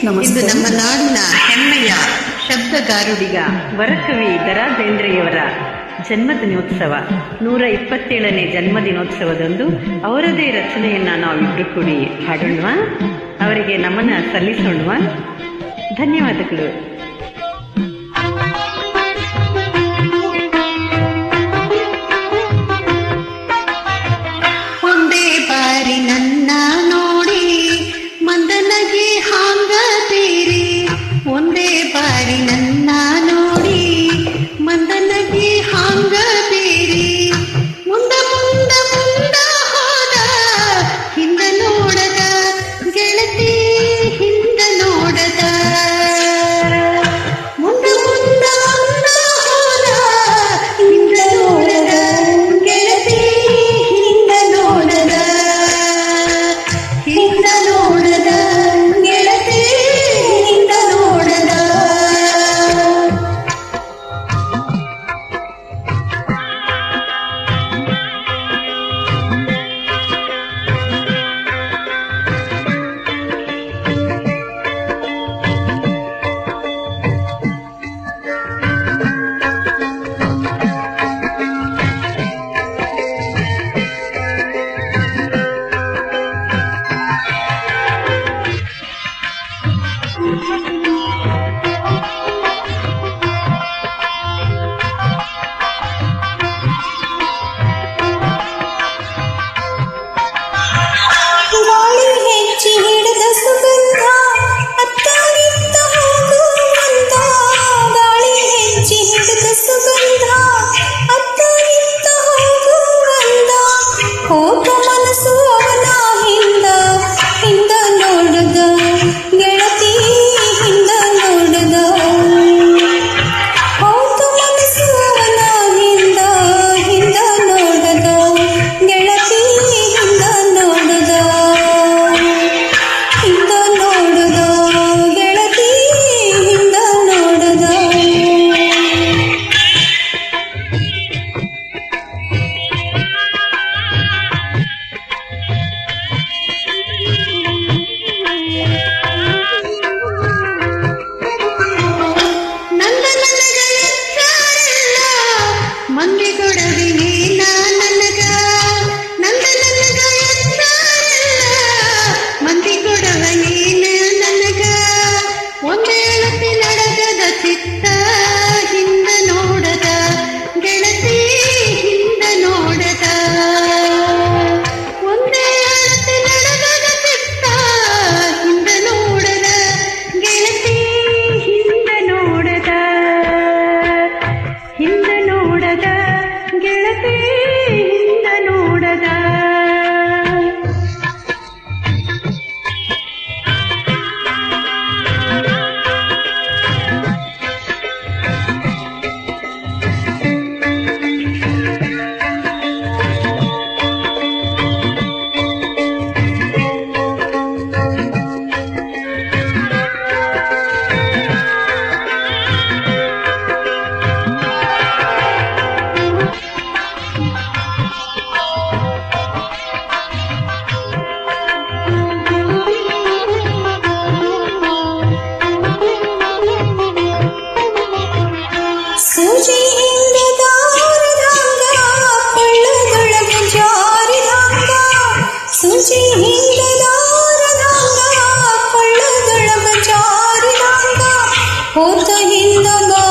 ಇದು ನಮ್ಮ ನಾಡಿನ ಹೆಮ್ಮೆಯ ಶಬ್ದಗಾರುಡಿಗ ವರಕವಿ ದರಾಜೇಂದ್ರಯವರ ಜನ್ಮದಿನೋತ್ಸವ. ನೂರ ಇಪ್ಪತ್ತೇಳನೇ ಜನ್ಮದಿನೋತ್ಸವದಂದು ಅವರದೇ ರಚನೆಯನ್ನು ನಾವು ಕೂಡಿ ಹಾಡೋಣ ಅವರಿಗೆ ನಮನ ಸಲ್ಲಿಸೋಣ ಧನ್ಯವಾದಗಳು. 图中 மல்லிகடவினே hindu